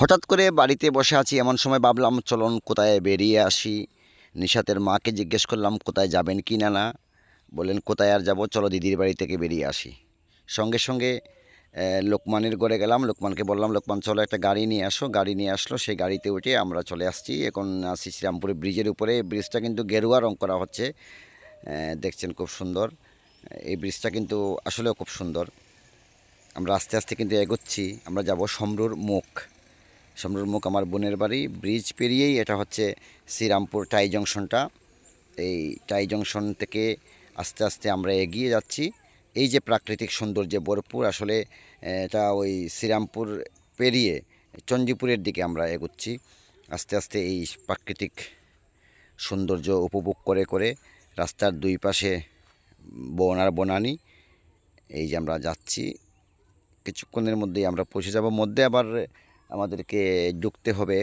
হঠাৎ করে বাড়িতে বসে আছি, এমন সময় ভাবলাম, চলুন কোথায় বেরিয়ে আসি। নিশাতের মাকে জিজ্ঞেস করলাম, কোথায় যাবেন কি না না বললেন, কোথায় আর যাব? চলো দিদির বাড়ি থেকে বেরিয়ে আসি। সঙ্গে সঙ্গে লোকমানের ঘরে গেলাম। লোকমানকে বললাম, লোকমান, চলো একটা গাড়ি নিয়ে আসো। গাড়ি নিয়ে আসলো। সেই গাড়িতে উঠে আমরা চলে আসছি। এখন আসছি শ্রীরামপুরে ব্রিজের উপরে। ব্রিজটা কিন্তু গেরুয়া রং করা হচ্ছে। দেখছেন খুব সুন্দর। এই ব্রিজটা কিন্তু আসলেও খুব সুন্দর। আমরা আস্তে আস্তে কিন্তু এগোচ্ছি। আমরা যাব সমরুর মুখ। সমরুর মুখ আমার বোনের বাড়ি। ব্রিজ পেরিয়েই এটা হচ্ছে শ্রীরামপুর টাই জংশনটা। এই টাই জংশন থেকে আস্তে আস্তে আমরা এগিয়ে যাচ্ছি। এই যে প্রাকৃতিক সৌন্দর্যে ভরপুর, আসলে, এটা ওই শ্রীরামপুর পেরিয়ে চণ্ডীপুরের দিকে আমরা এগোচ্ছি। আস্তে আস্তে এই প্রাকৃতিক সৌন্দর্য উপভোগ করে করে রাস্তার দুই পাশে বন আর বনানি। এই যে আমরা যাচ্ছি। কিছুক্ষণের মধ্যেই আমরা পৌঁছে যাব। মধ্যে আবার আমাদেরকে ঢুকতে হবে।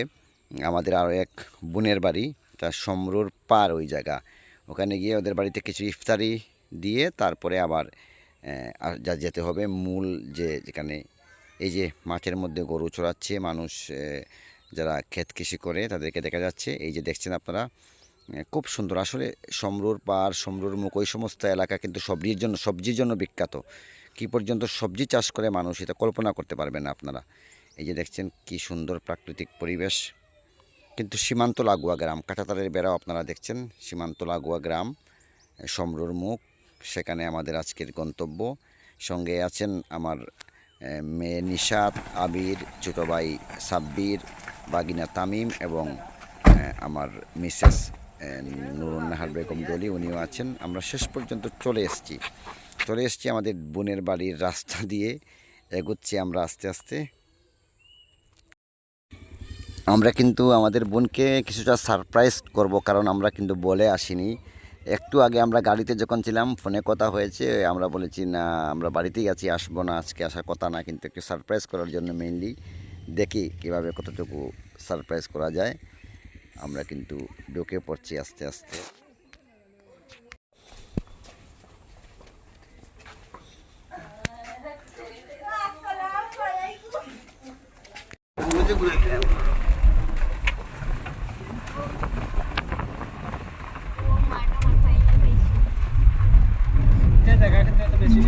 আমাদের আরও এক বোনের বাড়ি। তা সমরুর পার ওই জায়গা। ওখানে গিয়ে ওদের বাড়িতে কিছু ইফতারি দিয়ে তারপরে আবার যা যেতে হবে। মূল যে যেখানে এই যে মাঠের মধ্যে গরু চড়াচ্ছে, মানুষ যারা ক্ষেত কৃষি করে তাদেরকে দেখা যাচ্ছে। এই যে দেখছেন আপনারা খুব সুন্দর। আসলে সমরুর পার সমরুর মুখ, ওই সমস্ত এলাকা কিন্তু সবজির জন্য সবজির জন্য বিখ্যাত। কি পর্যন্ত সবজি চাষ করে মানুষ, এটা কল্পনা করতে পারবেন না আপনারা। এই যে দেখছেন কি সুন্দর প্রাকৃতিক পরিবেশ। কিন্তু সীমান্ত লাগোয়া গ্রাম কাঁটাতারের বেড়াও আপনারা দেখছেন, সীমান্ত লাগোয়া গ্রাম সমরুর মুখ, সেখানে আমাদের আজকের গন্তব্য। সঙ্গে আছেন আমার মেয়ে নিশাত, আবির, ছোটো ভাই সাব্বির, বাগিনা তামিম এবং আমার মিসেস নুরুন্নাহার বেগম দলি উনিও আছেন। আমরা শেষ পর্যন্ত চলে এসেছি। চলে এসেছি আমাদের বোনের বাড়ির রাস্তা দিয়ে। এগোচ্ছি আমরা আস্তে আস্তে। আমরা কিন্তু আমাদের বোনকে কিছুটা সারপ্রাইজ করব, কারণ আমরা কিন্তু বলে আসিনি। একটু আগে আমরা গাড়িতে যখন ছিলাম, ফোনে কথা হয়েছে, আমরা বলেছি, না, আমরা বাড়িতেই আছি, আসব না, আজকে আসার কথা না। কিন্তু একটু সারপ্রাইজ করার জন্য মেইনলি দেখি কীভাবে কতটুকু সারপ্রাইজ করা যায়। আমরা কিন্তু ডোকে পড়ছি আস্তে আস্তে। জায়গাটা বেশি